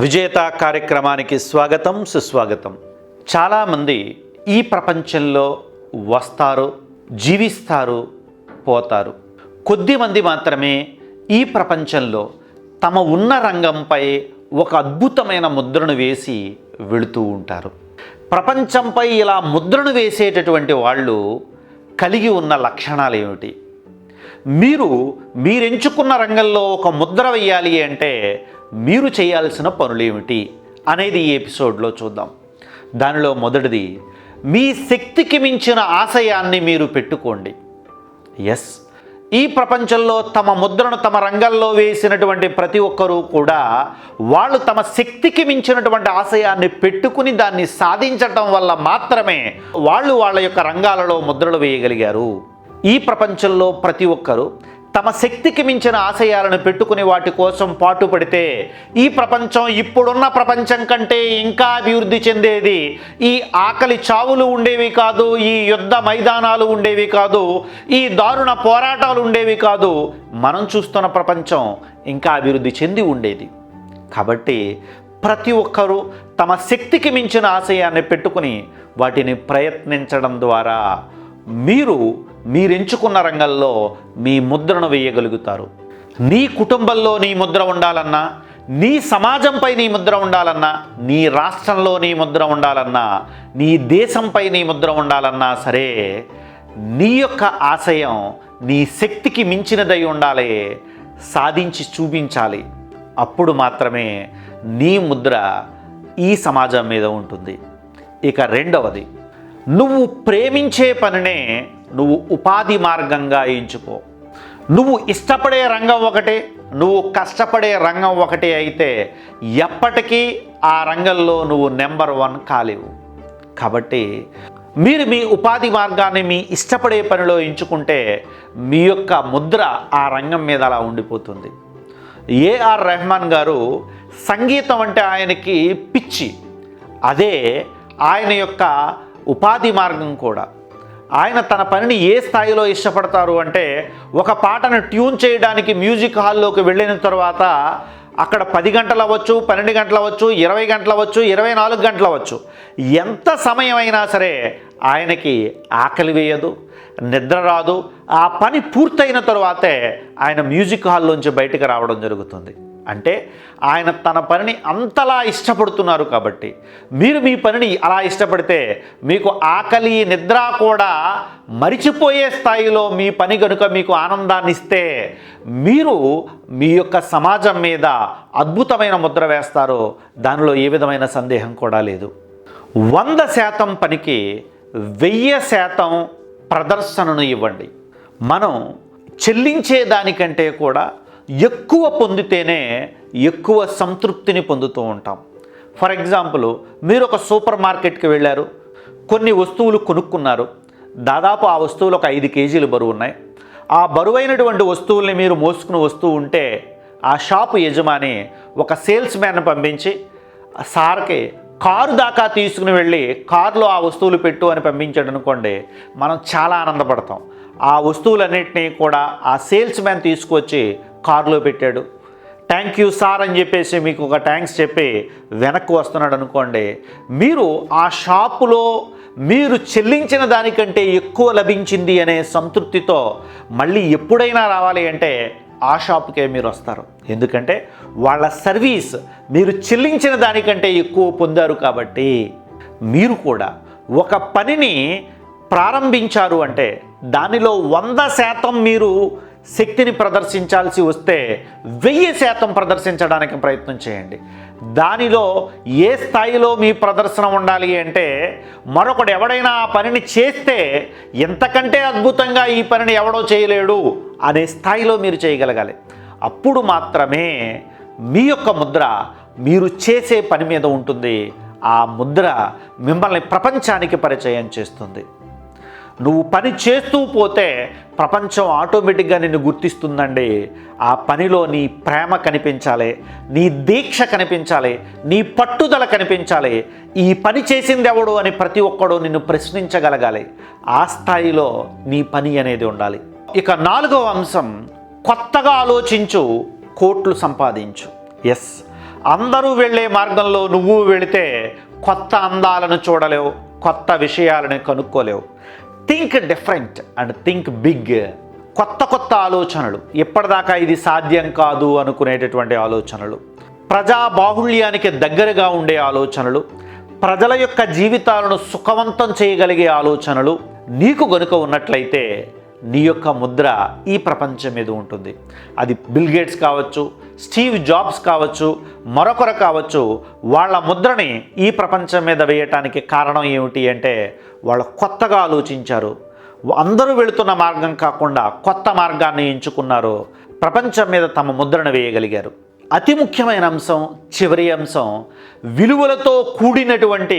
విజేత కార్యక్రమానికి స్వాగతం సుస్వాగతం. చాలామంది ఈ ప్రపంచంలో వస్తారు జీవిస్తారు పోతారు. కొద్దిమంది మాత్రమే ఈ ప్రపంచంలో తమ ఉన్న రంగంపై ఒక అద్భుతమైన ముద్రను వేసి వెళుతూ ఉంటారు. ప్రపంచంపై ఇలా ముద్రను వేసేటటువంటి వాళ్ళు కలిగి ఉన్న లక్షణాలు ఏమిటి? మీరు మీరెంచుకున్న రంగంలో ఒక ముద్ర వేయాలి అంటే మీరు చేయాల్సిన పనులేమిటి అనేది ఈ ఎపిసోడ్లో చూద్దాం. దానిలో మొదటిది మీ శక్తికి మించిన ఆశయాన్ని మీరు పెట్టుకోండి. ఎస్ ఈ ప్రపంచంలో తమ ముద్రను తమ రంగంలో వేసినటువంటి ప్రతి ఒక్కరూ కూడా వాళ్ళు తమ శక్తికి మించినటువంటి ఆశయాన్ని పెట్టుకుని దాన్ని సాధించటం వల్ల మాత్రమే వాళ్ళు వాళ్ళ యొక్క రంగాలలో ముద్రలు వేయగలిగారు. ఈ ప్రపంచంలో ప్రతి ఒక్కరూ తమ శక్తికి మించిన ఆశయాలను పెట్టుకుని వాటి కోసం పాటుపడితే ఈ ప్రపంచం ఇప్పుడున్న ప్రపంచం కంటే ఇంకా అభివృద్ధి చెందేది. ఈ ఆకలి చావులు ఉండేవి కాదు ఈ యుద్ధ మైదానాలు ఉండేవి కాదు ఈ దారుణ పోరాటాలు ఉండేవి కాదు. మనం చూస్తున్న ప్రపంచం ఇంకా అభివృద్ధి చెంది ఉండేది. కాబట్టి ప్రతి ఒక్కరూ తమ శక్తికి మించిన ఆశయాన్ని పెట్టుకుని వాటిని ప్రయత్నించడం ద్వారా మీరు మీరెంచుకున్న రంగంలో మీ ముద్రను వేయగలుగుతారు. నీ కుటుంబంలో నీ ముద్ర ఉండాలన్నా నీ సమాజంపై నీ ముద్ర ఉండాలన్నా నీ రాష్ట్రంలో నీ ముద్ర ఉండాలన్నా నీ దేశంపై నీ ముద్ర ఉండాలన్నా సరే నీ యొక్క ఆశయం నీ శక్తికి మించినదై ఉండాలి సాధించి చూపించాలి. అప్పుడు మాత్రమే నీ ముద్ర ఈ సమాజం మీద ఉంటుంది. ఇక రెండవది నువ్వు ప్రేమించే పనినే నువ్వు ఉపాధి మార్గంగా ఎంచుకో. నువ్వు ఇష్టపడే రంగం ఒకటే నువ్వు కష్టపడే రంగం ఒకటే అయితే ఎప్పటికీ ఆ రంగంలో నువ్వు నెంబర్ వన్ కాలేవు. కాబట్టి మీరు మీ ఉపాధి మార్గాన్ని మీ ఇష్టపడే పనిలో ఎంచుకుంటే మీ యొక్క ముద్ర ఆ రంగం మీద అలా ఉండిపోతుంది. ఏఆర్ రెహమాన్ గారు సంగీతం అంటే ఆయనకి పిచ్చి. అదే ఆయన యొక్క ఉపాధి మార్గం కూడా. ఆయన తన పనిని ఏ స్థాయిలో ఇష్టపడతారు అంటే ఒక పాటను ట్యూన్ చేయడానికి మ్యూజిక్ హాల్లోకి వెళ్ళిన తర్వాత అక్కడ పది గంటలు అవ్వచ్చు పన్నెండు గంటలు అవ్వచ్చు ఇరవై గంటలు అవ్వచ్చు ఇరవై నాలుగు గంటలు అవ్వచ్చు. ఎంత సమయం అయినా సరే ఆయనకి ఆకలి వేయదు నిద్ర రాదు. ఆ పని పూర్తయిన తరువాతే ఆయన మ్యూజిక్ హాల్లోంచి బయటకు రావడం జరుగుతుంది. అంటే ఆయన తన పనిని అంతలా ఇష్టపడుతున్నారు కాబట్టి. మీరు మీ పనిని అలా ఇష్టపడితే మీకు ఆకలి నిద్ర కూడా మరిచిపోయే స్థాయిలో మీ పని కనుక మీకు ఆనందాన్ని ఇస్తే మీరు మీ యొక్క సమాజం మీద అద్భుతమైన ముద్ర వేస్తారో. దానిలో ఏ విధమైన సందేహం కూడా లేదు. వంద శాతం పనికి వెయ్యి శాతం ప్రదర్శనను ఇవ్వండి. మనం చెల్లించే దానికంటే కూడా ఎక్కువ పొందితేనే ఎక్కువ సంతృప్తిని పొందుతూ ఉంటాం. ఫర్ ఎగ్జాంపుల్ మీరు ఒక సూపర్ మార్కెట్కి వెళ్ళారు కొన్ని వస్తువులు కొనుక్కున్నారు. దాదాపు ఆ వస్తువులు ఒక ఐదు కేజీలు బరువు ఉన్నాయి. ఆ బరువైనటువంటి వస్తువుల్ని మీరు మోసుకుని వస్తూ ఉంటే ఆ షాపు యజమాని ఒక సేల్స్ మ్యాన్ పంపించి సార్కి కారు దాకా తీసుకుని వెళ్ళి కారులో ఆ వస్తువులు పెట్టు అని పంపించాడు అనుకోండి మనం చాలా ఆనందపడతాం. ఆ వస్తువులన్నింటినీ కూడా ఆ సేల్స్ మ్యాన్ తీసుకొచ్చి కారులో పెట్టాడు. థ్యాంక్ యూ సార్ అని చెప్పేసి మీకు ఒక థ్యాంక్స్ చెప్పి వెనక్కి వస్తున్నాడు అనుకోండి. మీరు ఆ షాపులో మీరు చెల్లించిన దానికంటే ఎక్కువ లభించింది అనే సంతృప్తితో మళ్ళీ ఎప్పుడైనా రావాలి అంటే ఆ షాప్కే మీరు వస్తారు. ఎందుకంటే వాళ్ళ సర్వీస్ మీరు చెల్లించిన దానికంటే ఎక్కువ పొందారు కాబట్టి మీరు కూడా ఒక పనిని ప్రారంభించారు అంటే దానిలో వంద శాతం మీరు శక్తిని ప్రదర్శించాల్సి వస్తే వెయ్యి శాతం ప్రదర్శించడానికి ప్రయత్నం చేయండి. దానిలో ఏ స్థాయిలో మీ ప్రదర్శన ఉండాలి అంటే మరొకడు ఎవడైనా ఆ పనిని చేస్తే ఎంతకంటే అద్భుతంగా ఈ పనిని ఎవడో చేయలేడు అనే స్థాయిలో మీరు చేయగలగాలి. అప్పుడు మాత్రమే మీ యొక్క ముద్ర మీరు చేసే పని మీద ఉంటుంది. ఆ ముద్ర మిమ్మల్ని ప్రపంచానికి పరిచయం చేస్తుంది. నువ్వు పని చేస్తూ పోతే ప్రపంచం ఆటోమేటిక్గా నిన్ను గుర్తిస్తుందండి. ఆ పనిలో నీ ప్రేమ కనిపించాలి నీ దీక్ష కనిపించాలి నీ పట్టుదల కనిపించాలి. ఈ పని చేసింది ఎవడు అని ప్రతి ఒక్కడు నిన్ను ప్రశ్నించగలగాలి. ఆ స్థాయిలో నీ పని అనేది ఉండాలి. ఇక నాలుగవ అంశం కొత్తగా ఆలోచించు కోట్లు సంపాదించు. ఎస్ అందరూ వెళ్ళే మార్గంలో నువ్వు వెళితే కొత్త అందాలను చూడలేవు కొత్త విషయాలను కనుక్కోలేవు. Think different and think big కొత్త కొత్త ఆలోచనలు. ఎప్పటిదాకా ఇది సాధ్యం కాదు అనుకునేటటువంటి ఆలోచనలు. ప్రజా బాహుళ్యానికి దగ్గరగా ఉండే ఆలోచనలు. ప్రజల యొక్క జీవితాలను సుఖవంతం చేయగలిగే ఆలోచనలు. నీకు గనుక ఉన్నట్లయితే నీ యొక్క ముద్ర ఈ ప్రపంచం మీద ఉంటుంది. అది బిల్ గేట్స్ కావచ్చు స్టీవ్ జాబ్స్ కావచ్చు మరొకరు కావచ్చు వాళ్ళ ముద్రని ఈ ప్రపంచం మీద వేయటానికి కారణం ఏమిటి అంటే వాళ్ళు కొత్తగా ఆలోచించారు. అందరూ వెళుతున్న మార్గం కాకుండా కొత్త మార్గాన్ని ఎంచుకున్నారు. ప్రపంచం మీద తమ ముద్రను వేయగలిగారు. అతి ముఖ్యమైన అంశం చివరి అంశం విలువలతో కూడినటువంటి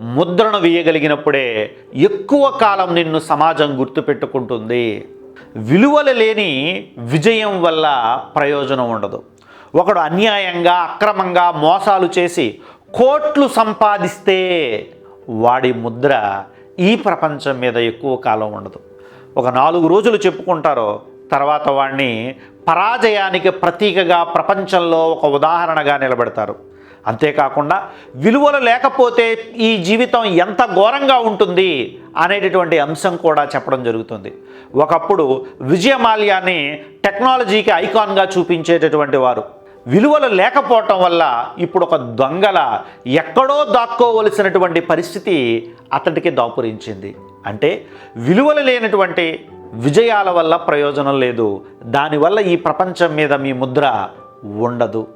ముద్రను వేయగలిగినప్పుడే ఎక్కువ కాలం నిన్ను సమాజం గుర్తుపెట్టుకుంటుంది. విలువలు లేని విజయం వల్ల ప్రయోజనం ఉండదు. ఒకడు అన్యాయంగా అక్రమంగా మోసాలు చేసి కోట్లు సంపాదిస్తే వాడి ముద్ర ఈ ప్రపంచం మీద ఎక్కువ కాలం ఉండదు. ఒక నాలుగు రోజులు చెప్పుకుంటారో తర్వాత వాడిని పరాజయానికి ప్రతీకగా ప్రపంచంలో ఒక ఉదాహరణగా నిలబెడతారు. అంతేకాకుండా విలువలు లేకపోతే ఈ జీవితం ఎంత ఘోరంగా ఉంటుంది అనేటటువంటి అంశం కూడా చెప్పడం జరుగుతుంది. ఒకప్పుడు విజయమాల్యాన్ని టెక్నాలజీకి ఐకాన్గా చూపించేటటువంటి వారు. విలువలు లేకపోవటం వల్ల ఇప్పుడు ఒక దొంగల ఎక్కడో దాక్కోవలసినటువంటి పరిస్థితి అతడికి దాపురించింది. అంటే విలువలు లేనటువంటి విజయాల వల్ల ప్రయోజనం లేదు. దానివల్ల ఈ ప్రపంచం మీద మీ ముద్ర ఉండదు.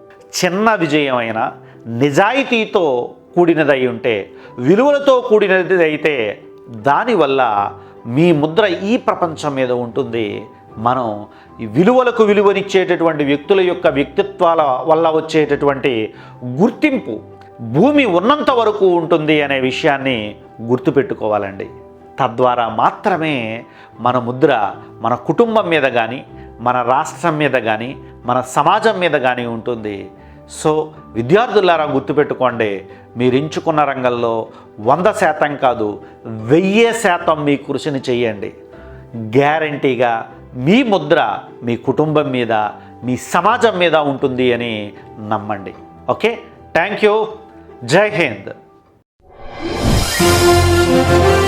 చిన్న విజయమైన నిజాయితీతో కూడినదై ఉంటే విలువలతో కూడినది అయితే దానివల్ల మీ ముద్ర ఈ ప్రపంచం మీద ఉంటుంది. మనం విలువలకు విలువనిచ్చేటటువంటి వ్యక్తుల యొక్క వ్యక్తిత్వాల వల్ల వచ్చేటటువంటి గుర్తింపు భూమి ఉన్నంత వరకు ఉంటుంది అనే విషయాన్ని గుర్తుపెట్టుకోవాలండి. తద్వారా మాత్రమే మన ముద్ర మన కుటుంబం మీద కానీ మన రాష్ట్రం మీద కానీ మన సమాజం మీద కానీ ఉంటుంది. సో విద్యార్థులారా గుర్తుపెట్టుకోండి మీరు ఎంచుకున్న రంగంలో వంద శాతం కాదు వెయ్యి శాతం మీ కృషిని చెయ్యండి. గ్యారంటీగా మీ ముద్ర మీ కుటుంబం మీద మీ సమాజం మీద ఉంటుంది అని నమ్మండి. ఓకే? Thank you. జై హింద్.